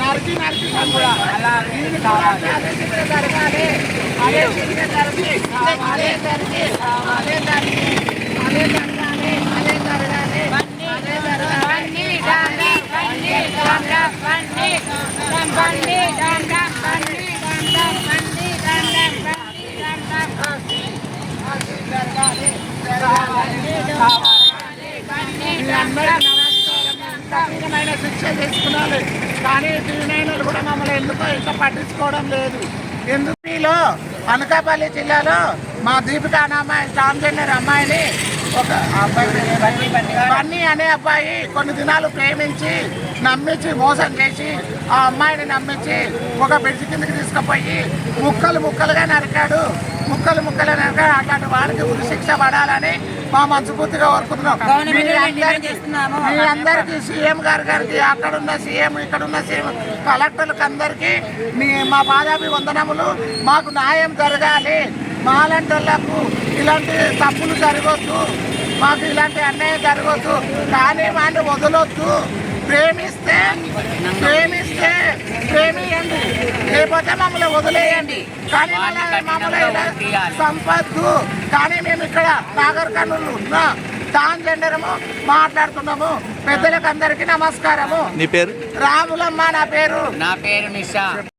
నరికి నరికి అలా జరగాలి అదే జరిగి అదే జరిగి అదే జరిగి అదే జరగాలి అదే జరగాలి అదే జరగాలి డాండా బండి డాండా బండి బండి డాండా బండి డాండా బండి డాండా బండి డాండా బండి జరగాలి జరగాలి బండి డాండా కఠినమైన శిక్ష తీసుకున్నాను. కానీ టీనైనలు కూడా మమ్మల్ని ఎందుకో ఇంత పట్టించుకోవడం లేదు. ఎందుకు మీలో అనకాపల్లి జిల్లాలో మా దీపిక అనే అమ్మాయి ట్రాన్స్జెండర్ అమ్మాయిని ఒక? బన్నీ అనే అబ్బాయి కొన్ని దినాలు ప్రేమించి నమ్మించి మోసం చేసి ఆ అమ్మాయిని నమ్మించి ఒక బ్రిడ్జ్ కిందకి తీసుకుపోయి ముక్కలు ముక్కలుగా నరికాడు. ముక్కలు ముక్కలు నరికాడు. అట్లాంటి వాడికి ఉరి శిక్ష పడాలని మా మనస్ఫూర్తిగా కోరుకుంటున్నాం మీ అందరికీ మీ అందరికీ సీఎం గారి గారికి అక్కడ ఉన్న సీఎం ఇక్కడ ఉన్న సీఎం కలెక్టర్లకు అందరికీ మీ మా పాదాభి వందనములు. మాకు న్యాయం జరగాలి. మాలాంటి వాళ్ళకు ఇలాంటి తప్పులు జరగవద్దు మాకు ఇలాంటి అన్యాయం జరగవద్దు కానీ వాడిని వదలొద్దు. ప్రేమిస్తే ప్రేమిస్తే ప్రేమియండి. లేకపోతే మమ్మల్ని వదిలేయండి. కానీ మమ్మల్ని సంపద్దు కానీ మేము ఇక్కడ నాగర్ కర్నూలు ఉన్నా దాని జెండరము మాట్లాడుతున్నాము. పెద్దలకు అందరికీ నమస్కారము. నీ పేరు? రాములమ్మ నా పేరు. నా పేరు నిషా.